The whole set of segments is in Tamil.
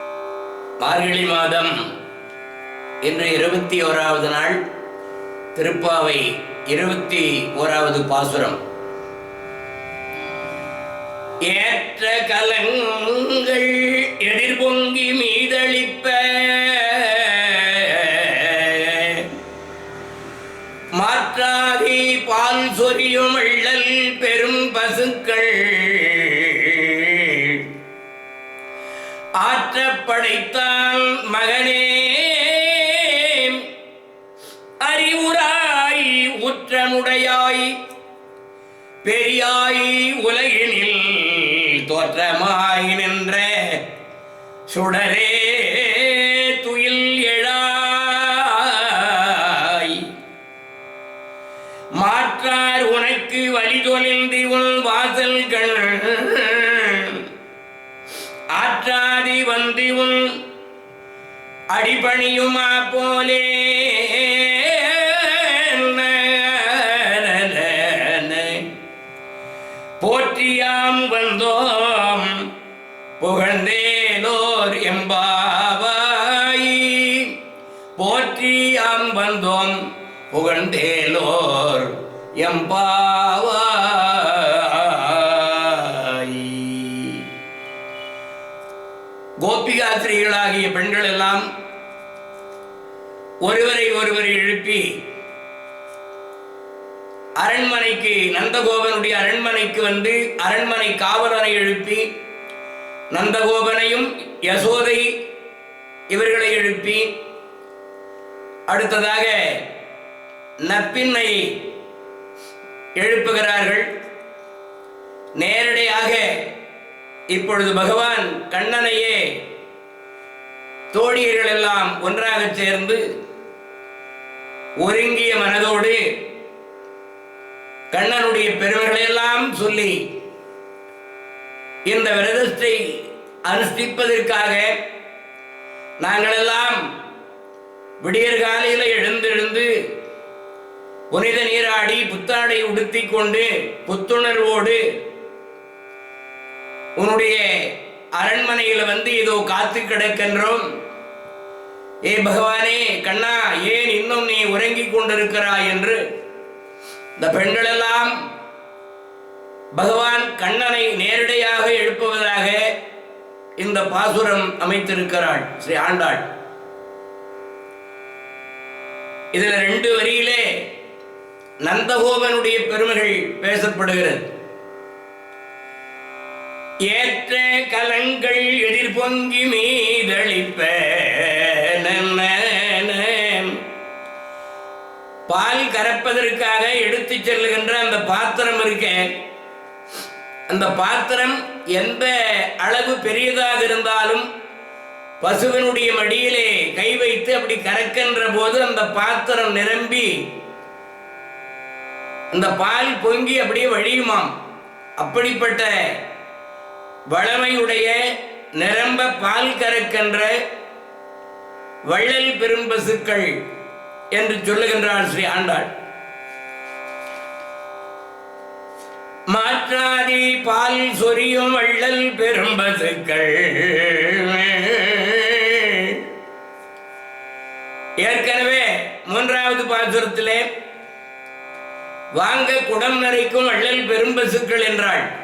மார்கழி மாதம் இன்று இருபத்தி ஓராவது நாள் திருப்பாவை இருபத்தி ஓராவது பாசுரம். ஏற்ற கலங்கள் எதிர்பொங்கி மீதளிப்ப மாற்றாதி பால் சொரியுமள் மாற்ற படைத்தான் மகனே. அறிவுராய் உற்றனுடையாய் பெரியாய் உலகினில் தோற்றமாய் நின்ற சுடரே. வந்து அடிபணியுமா போலே? போற்றியாம் வந்தோம் புகழ்ந்தேலோர் எம்பாவாய். போற்றியாம் வந்தோம் புகழ்ந்தேலோர் எம்பா கோபிகாசிரிகளாகிய பெண்கள் எல்லாம் ஒருவரை ஒருவர் எழுப்பி அரண்மனைக்கு நந்தகோபனுடைய அரண்மனைக்கு வந்து அரண்மனை காவலரை எழுப்பி நந்தகோபனையும் யசோதை இவர்களை எழுப்பி அடுத்ததாக நப்பின்னை எழுப்புகிறார்கள். நேரடியாக இப்பொழுது பகவான் கண்ணனையே தோழியர்கள் எல்லாம் ஒன்றாக சேர்ந்து ஒருங்கிய மனதோடு கண்ணனுடைய பெருமைகளையெல்லாம் சொல்லி இந்த விரதத்தை அனுஷ்டிப்பதற்காக நாங்கள் எல்லாம் விடியற் காலையில் எழுந்தெழுந்து புனித நீராடி புத்தாடை உடுத்திக் கொண்டு புத்துணர்வோடு உன்னுடைய அரண்மனையில் வந்து இதோ காத்து கிடக்கின்றோம். ஏ பகவானே கண்ணா ஏன் இன்னும் நீ உறங்கிக் கொண்டிருக்கிறாய் என்று. இந்த பெண்களெல்லாம் பகவான் கண்ணனை நேரடியாக எழுப்புவதாக இந்த பாசுரம் அமைத்திருக்கிறாள் ஸ்ரீ ஆண்டாள். இதுல ரெண்டு வரியிலே நந்தகோபனுடைய பெருமைகள் பேசப்படுகிறது. ஏற்ற கலங்கள் எதிர்பொங்கி மீதளிப்ப நன்ன பால் கறப்பதற்காக எடுத்து செல்லுகின்ற அந்த பாத்திரம் இருக்க. அந்த பாத்திரம் எந்த அளவு பெரியதாக இருந்தாலும் பசுவினுடைய மடியிலே கை வைத்து அப்படி கறக்கின்ற போது அந்த பாத்திரம் நிரம்பி அந்த பால் பொங்கி அப்படியே வழியுமாம். அப்படிப்பட்ட வளமையுடைய நிரம்ப பால் கறக்கின்ற வள்ளல் பெரும்பசுக்கள் என்று சொல்லுகின்றார் ஸ்ரீ ஆண்டாள். மாற்றாதி பால் சொரியும் வள்ளல் பெரும்பசுக்கள். ஏற்கனவே மூன்றாவது பாசுரத்திலே வாங்க குடம் நிறைக்கும் வள்ளல் பெரும்பசுக்கள் என்றாள்.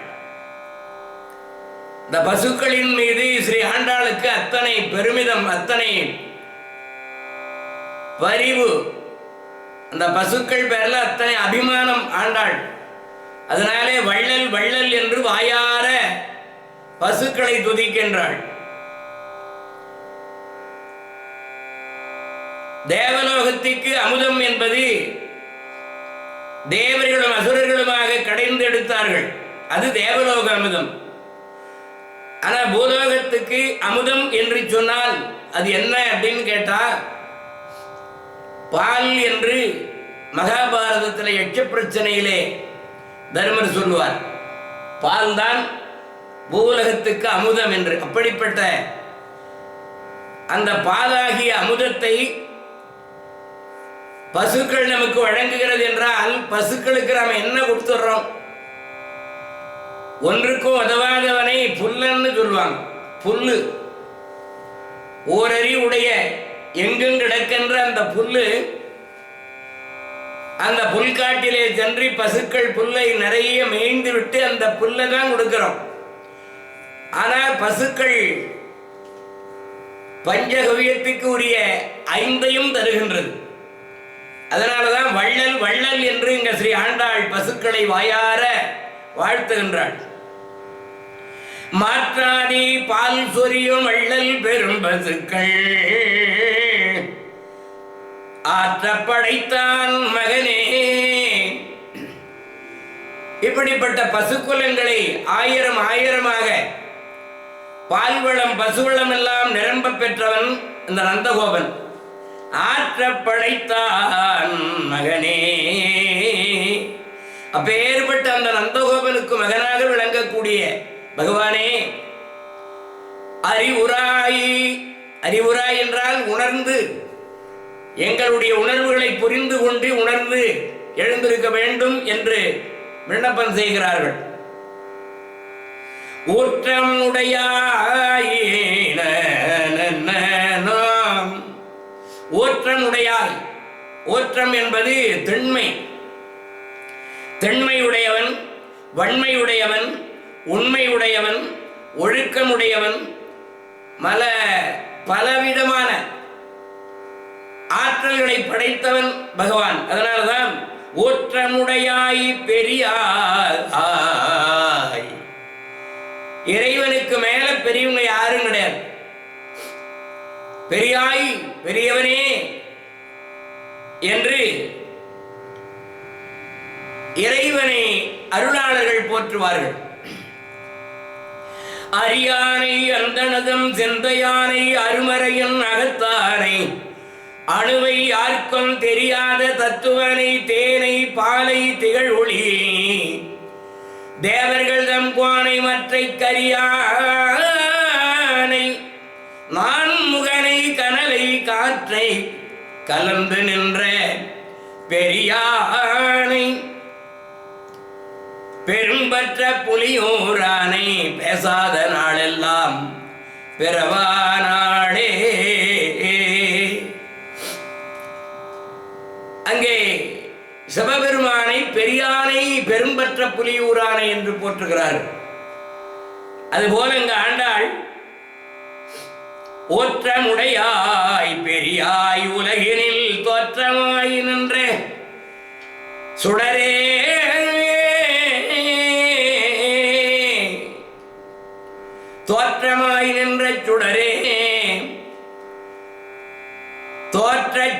இந்த பசுக்களின் மீது ஸ்ரீ ஆண்டாளுக்கு அத்தனை பெருமிதம் அத்தனை பரிவு. அந்த பசுக்கள் பேர்ல அத்தனை அபிமானம் ஆண்டாள். அதனாலே வள்ளல் வள்ளல் என்று வாயார பசுக்களை துதிக்கின்றாள். தேவலோகத்திற்கு அமுதம் என்பது தேவர்களும் அசுரர்களுமாக கடைந்து எடுத்தார்கள். அது தேவலோக அமுதம். ஆனா பூலோகத்துக்கு அமுதம் என்று சொன்னால் அது என்ன அப்படின்னு கேட்டா பால் என்று மகாபாரதத்தில் எச்ச பிரச்சனையிலே தர்மர் சொல்லுவார். பால் தான் பூலகத்துக்கு அமுதம் என்று. அப்படிப்பட்ட அந்த பாலாகிய அமுதத்தை பசுக்கள் நமக்கு வழங்குகிறது என்றால் பசுக்களுக்கு நாம் என்ன கொடுத்துடுறோம் ஒன்றுக்கும் உதவாதவனை புல்லன்னு சொல்லுவாங்க. புல்லு. ஓரறி உடைய எங்கும் கிடக்கின்ற அந்த புல்லு அந்த புல்காட்டிலே சென்று பசுக்கள் புல்லை நிறைய மேய்ந்து விட்டு அந்த புல்லை தான் கொடுக்கிறோம். ஆனால் பசுக்கள் பஞ்சகவியத்துக்கு உரிய ஐந்தையும் தருகின்றது. அதனாலதான் வள்ளல் வள்ளல் என்று இங்க ஸ்ரீ ஆண்டாள் பசுக்களை வாயார வாழ்த்துகின்றாள். மாற்றாதி பால் சொரியும் வள்ளல் பெரும் பசுக்கள் ஆற்ற படைத்தான் மகனே. இப்படிப்பட்ட பசுக்குலங்களை ஆயிரம் ஆயிரமாக பால்வளம் பசுவளம் எல்லாம் நிரம்ப பெற்றவன் இந்த நந்தகோபன். ஆற்ற படைத்தான் அப்பேற்பட்ட அந்த நந்தகோபனுக்கு மகனாக விளங்கக்கூடிய பகவானே அறிவுராய் அறிவுராய் என்றால் உணர்ந்து எங்களுடைய உணர்வுகளை புரிந்து கொண்டு உணர்ந்து எழுந்திருக்க வேண்டும் என்று விண்ணப்பம் செய்கிறார்கள். ஊற்றம் உடையாம் ஊற்றம் உடையாய். ஊற்றம் என்பது திண்மை. தென்மையுடையவன் வன்மையுடையவன் உண்மையுடையவன் ஒழுக்கமுடையவன் மல பலவிதமான ஆற்றல்களை படைத்தவன் பகவான். அதனால்தான் ஓற்றமுடையாய் பெரியாய் இறைவனுக்கு மேல பெரியவங்க யாரும் கிடையாது. பெரியாய் பெரியவனே என்று இறைவனை அருளாளர்கள் போற்றுவார்கள். அரியானை அந்தனதம் செந்தையானை அருமறையன் அகத்தானை அணுவை யாருக்கும் தெரியாத தத்துவனை தேனை பாலை திகழ் ஒளி தேவர்கள் தம் கோனை மற்றை கரியானை நான் முகனை கனலை காற்றை கலந்து நின்ற பெரியானை பெரும்பற்ற புலியூரானை பேசாத நாளெல்லாம் பிறவா நாளே அங்கே சிவபெருமானை பெரியானை பெரும்பற்ற புலியூரானை என்று போற்றுகிறார். அதுபோல இங்க ஆண்டாள் ஓற்றமுடையாய் பெரியாய் உலகினில் தோற்றமாய் நின்ற சுடரே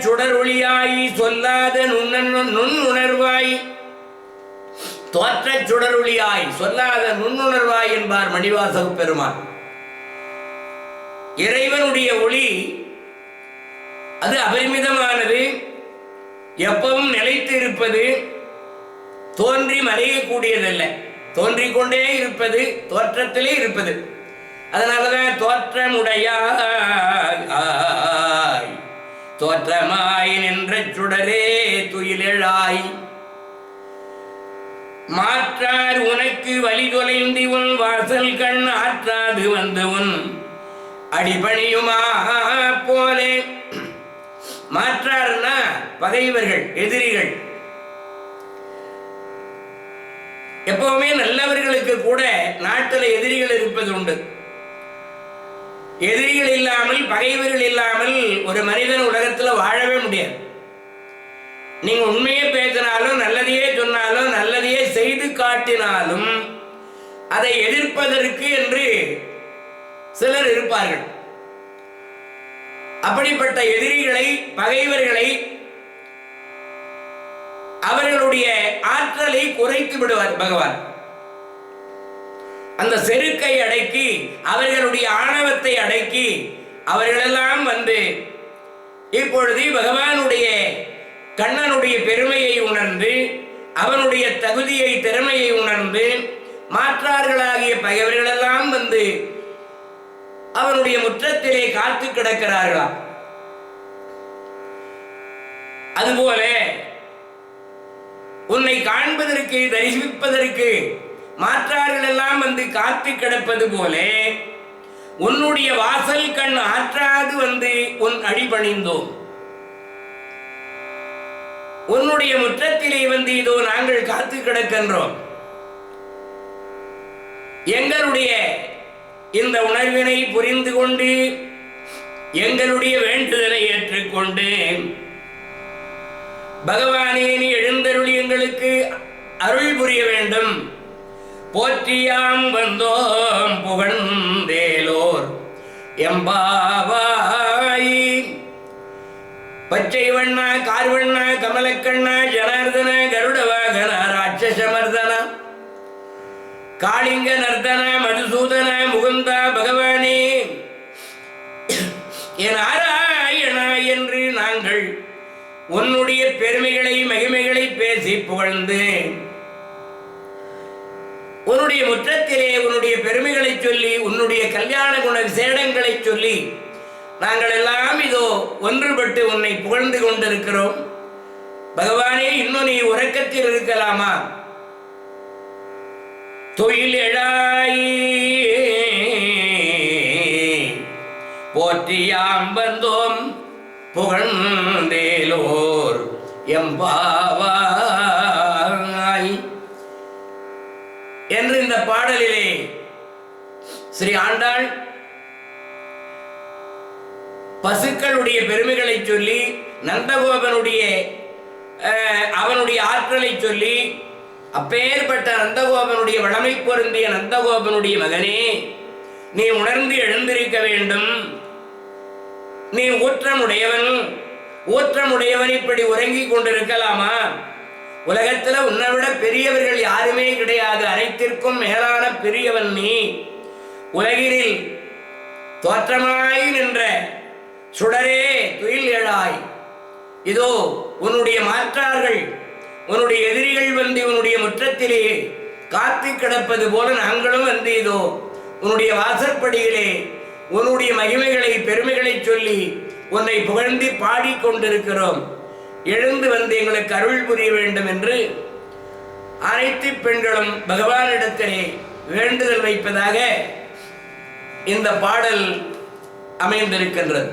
சுடரொளியாய் சொல்லாத நுண்ணுணர்வாய். தோற்ற சுடரொளியாய் சொல்லாத நுண்ணுணர்வாய் என்பார் மணிவாசக பெருமான். இறைவனுடைய ஒளி அது அபரிமிதமானது எப்பவும் நிலைத்து இருப்பது தோன்றி மறையக்கூடியதல்ல. தோன்றிக்கொண்டே இருப்பது தோற்றத்திலே இருப்பது. அதனாலதான் தோற்றமுடையாய் தோற்றமாய் நின்ற சுடரே துயிலெழாய். மாற்றார் உனக்கு வழி தொலைந்து உன் வாசல் கண் ஆற்றாது வந்து உன் அடிபணியுமா போலே. மாற்றார்னா பகைவர்கள் எதிரிகள். எப்பவுமே நல்லவர்களுக்கு கூட நாட்டில் எதிரிகள் இருப்பது உண்டு. எதிரிகள் இல்லாமல் பகைவர்கள் இல்லாமல் ஒரு மனிதன் உலகத்தில் வாழவே முடியாது. நீங்க உண்மையே பேசினாலும் நல்லதையே சொன்னாலும் நல்லதையே செய்து காட்டினாலும் அதை எதிர்ப்பதற்கு என்று சிலர் இருப்பார்கள். அப்படிப்பட்ட எதிரிகளை பகைவர்களை அவர்களுடைய ஆற்றலை குறைத்து விடுவார் பகவான். அந்த செருக்கை அடக்கி அவர்களுடைய ஆணவத்தை அடக்கி அவர்களெல்லாம் வந்து இப்பொழுது பகவானுடைய கண்ணனுடைய பெருமையை உணர்ந்து அவனுடைய தகுதியை திறமையை உணர்ந்து மாற்றார்களாகிய பகைவர்களெல்லாம் வந்து அவனுடைய முற்றத்திலே காத்து கிடக்கிறார்களாம். அதுபோல உன்னை காண்பதற்கு தரிசிப்பதற்கு மாற்றார்கள் எல்லாம் வந்து காத்து கிடப்பது போலே உன்னுடைய வாசல் கண் ஆற்றாது வந்து உன் அடிபணிந்தோம் உன்னுடைய முற்றத்திலே வந்து இதோ நாங்கள் காத்து கிடக்கின்றோம். எங்களுடைய இந்த உணர்வினை புரிந்து கொண்டு எங்களுடைய வேண்டுதலை ஏற்றுக்கொண்டு பகவானே நீ எழுந்தருளி எங்களுக்கு அருள் புரிய வேண்டும். போற்றியாம் வந்தோம் புகழ்ந்தேலோர். எம்பாவாய். பச்சை வண்ணா கார்வண்ணா கமலக்கண்ணா ஜனார்தன கருடவாகன ராட்சசமர்தன. காளிங்க நர்தன மதுசூதன முகுந்த பகவானே. என் ஆராயணா என்று நாங்கள் உன்னுடைய பெருமைகளை மகிமைகளை பேசி புகழ்ந்து உன்னுடைய முற்றத்திலே உன்னுடைய பெருமைகளை சொல்லி உன்னுடைய கல்யாண குண விசேடங்களை சொல்லி நாங்கள் எல்லாம் இதோ ஒன்றுபட்டு உன்னை புகழ்ந்து கொண்டிருக்கிறோம். பகவானே இன்னும் நீ உறக்கத்தில் இருக்கலாமா? தொழில் எழாய் போற்றியாம் வந்தோம் புகழ்ந்தேலோர். எம்பா பாடலிலே ஸ்ரீ ஆண்டாள் பசுக்களுடைய பெருமைகளை சொல்லி நந்தகோபனுடைய அவனுடைய ஆற்றலை சொல்லி அப்பேற்பட்ட நந்தகோபனுடைய வளமை பொருந்திய நந்தகோபனுடைய மகனே நீ உணர்ந்து எழுந்திருக்க வேண்டும். நீ ஊற்றமுடையவன். ஊற்றமுடையவன் இப்படி உறங்கிக் கொண்டிருக்கலாமா? உலகத்துல உன்னை விட பெரியவர்கள் யாருமே கிடையாது. அனைத்திற்கும் மேலான பெரியவன் நீ. உலகினில் தோற்றமாய் நின்ற சுடரே துயில் எழாய் இதோ உன்னுடைய மாற்றார்கள் உன்னுடைய எதிரிகள் வந்து உன்னுடைய முற்றத்திலே காத்து கிடப்பது போல நாங்களும் வந்து இதோ உன்னுடைய வாசற்படியிலே உன்னுடைய மகிமைகளை பெருமைகளை சொல்லி உன்னை புகழ்ந்து பாடிக்கொண்டிருக்கிறோம் எழுந்து வந்து எங்களுக்கு அருள் புரிய வேண்டும் என்று அனைத்து பெண்களும் பகவானிடத்திலே வேண்டுதல் வைப்பதாக இந்த பாடல் அமைந்திருக்கின்றது.